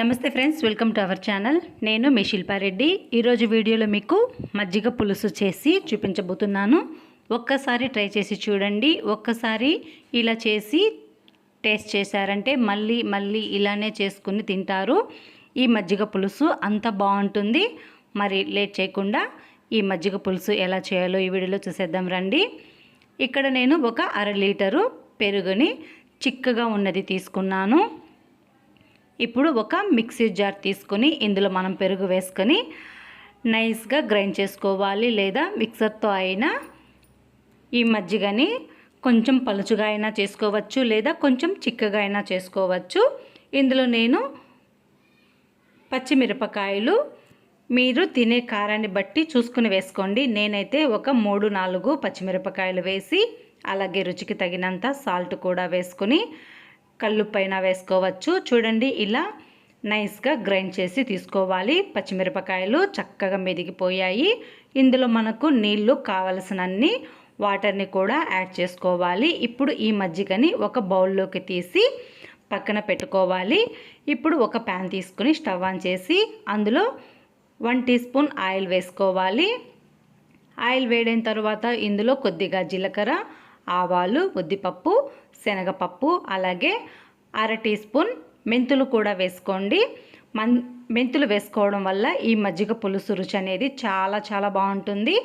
నమస్తే friends welcome to our channel. నేను మీ శిల్పారెడ్డి ఈరోజు వీడియోలో మీకు మజ్జిగ పులుసు చేసి చూపించబోతున్నాను. ఒక్కసారి ట్రై చేసి చూడండి. ఒక్కసారి ఇలా చేసి టేస్ట్ చేశారంటే మళ్ళీ మళ్ళీ ఇలానే చేసుకుని తింటారు. ఈ మజ్జిగ పులుసు అంత బాగుంటుంది. మరి లేట్ చేయకుండా ఈ మజ్జిగ పులుసు ఎలా చేయాలో ఈ వీడియోలో చూసేద్దాం రండి. ఇక్కడ నేను ఒక అర లీటరు పెరుగుని చిక్కగా ఉన్నది తీసుకున్నాను. ఇప్పుడు ఒక మిక్సీ జార్ తీసుకొని ఇందులో మనం పెరుగు వేసుకొని నైస్గా గ్రైండ్ చేసుకోవాలి. లేదా మిక్సర్తో అయినా ఈ మజ్జిగని కొంచెం పలుచుగా అయినా చేసుకోవచ్చు. లేదా కొంచెం చిక్కగా అయినా చేసుకోవచ్చు. ఇందులో నేను పచ్చిమిరపకాయలు మీరు తినే కారాన్ని బట్టి చూసుకుని వేసుకోండి. నేనైతే ఒక మూడు నాలుగు పచ్చిమిరపకాయలు వేసి అలాగే రుచికి తగినంత సాల్ట్ కూడా వేసుకొని కళ్ళు పైన వేసుకోవచ్చు. చూడండి ఇలా నైస్గా గ్రైండ్ చేసి తీసుకోవాలి. పచ్చిమిరపకాయలు చక్కగా మెదిగిపోయాయి. ఇందులో మనకు నీళ్ళు కావలసినన్ని వాటర్ని కూడా యాడ్ చేసుకోవాలి. ఇప్పుడు ఈ మజ్జిగని ఒక బౌల్లోకి తీసి పక్కన పెట్టుకోవాలి. ఇప్పుడు ఒక ప్యాన్ తీసుకుని స్టవ్ ఆన్ చేసి అందులో వన్ టీ స్పూన్ ఆయిల్ వేసుకోవాలి. ఆయిల్ వేడైన తర్వాత ఇందులో కొద్దిగా జీలకర్ర ఆవాలు ఉద్దిపప్పు శనగపప్పు అలాగే అర టీ స్పూన్ మెంతులు కూడా వేసుకోండి. మన్ మెంతులు వేసుకోవడం వల్ల ఈ మజ్జిగ పులుసు రుచి అనేది చాలా చాలా బాగుంటుంది.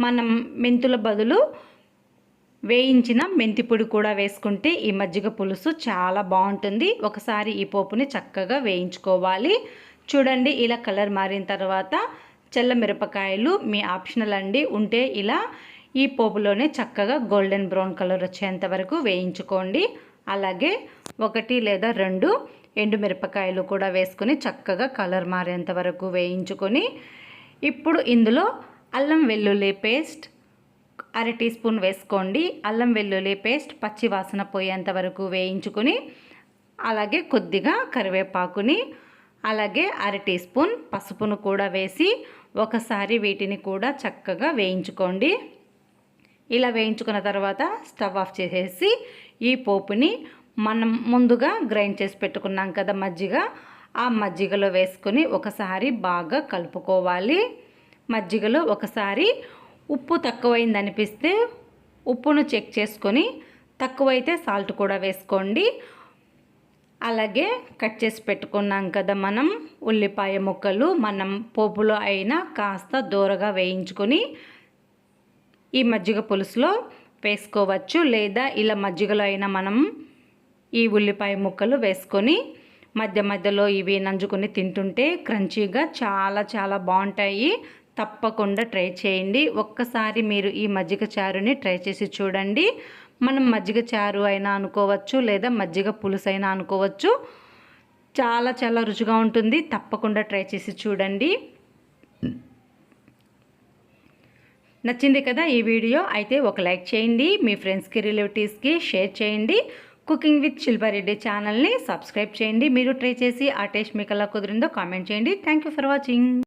మనం మెంతుల బదులు వేయించిన మెంతి పొడి కూడా వేసుకుంటే ఈ మజ్జిగ పులుసు చాలా బాగుంటుంది. ఒకసారి ఈ పోపుని చక్కగా వేయించుకోవాలి. చూడండి ఇలా కలర్ మారిన తర్వాత చల్ల మిరపకాయలు మీ ఆప్షనల్ అండి. ఉంటే ఇలా ఈ పోపులోనే చక్కగా గోల్డెన్ బ్రౌన్ కలర్ వచ్చేంత వరకు వేయించుకోండి. అలాగే ఒకటి లేదా రెండు ఎండుమిరపకాయలు కూడా వేసుకొని చక్కగా కలర్ మారేంత వరకు వేయించుకొని ఇప్పుడు ఇందులో అల్లం వెల్లుల్లి పేస్ట్ అర టీ స్పూన్ వేసుకోండి. అల్లం వెల్లుల్లి పేస్ట్ పచ్చి వాసన పోయేంత వరకు వేయించుకొని అలాగే కొద్దిగా కరివేపాకుని అలాగే అర టీ స్పూన్ పసుపును కూడా వేసి ఒకసారి వీటిని కూడా చక్కగా వేయించుకోండి. ఇలా వేయించుకున్న తర్వాత స్టవ్ ఆఫ్ చేసేసి ఈ పోపుని మనం ముందుగా గ్రైండ్ చేసి పెట్టుకున్నాం కదా మజ్జిగ. ఆ మజ్జిగలో వేసుకొని ఒకసారి బాగా కలుపుకోవాలి. మజ్జిగలో ఒకసారి ఉప్పు తక్కువైంది అనిపిస్తే ఉప్పును చెక్ చేసుకొని తక్కువైతే సాల్ట్ కూడా వేసుకోండి. అలాగే కట్ చేసి పెట్టుకున్నాం కదా మనం ఉల్లిపాయ ముక్కలు మనం పోపులో అయినా కాస్త దూరగా వేయించుకొని ఈ మజ్జిగ పులుసులో వేసుకోవచ్చు. లేదా ఇలా మజ్జిగలో అయినా మనం ఈ ఉల్లిపాయ ముక్కలు వేసుకొని మధ్య మధ్యలో ఇవి నంజుకొని తింటుంటే క్రంచీగా చాలా చాలా బాగుంటాయి. తప్పకుండా ట్రై చేయండి. ఒక్కసారి మీరు ఈ మజ్జిగ చారుని ట్రై చేసి చూడండి. మనం మజ్జిగ చారు అయినా అనుకోవచ్చు లేదా మజ్జిగ పులుసు అయినా అనుకోవచ్చు. చాలా చాలా రుచిగా ఉంటుంది. తప్పకుండా ట్రై చేసి చూడండి. నచ్చింది కదా ఈ వీడియో అయితే ఒక లైక్ చేయండి మీ ఫ్రెండ్స్కి రిలేటివ్స్కి షేర్ చేయండి. కుకింగ్ విత్ శిల్పారెడ్డి ఛానల్ని సబ్స్క్రైబ్ చేయండి. మీరు ట్రై చేసి ఆ టేస్ట్ మీకు ఎలా కుదిరిందో కామెంట్ చేయండి. Thank you for watching.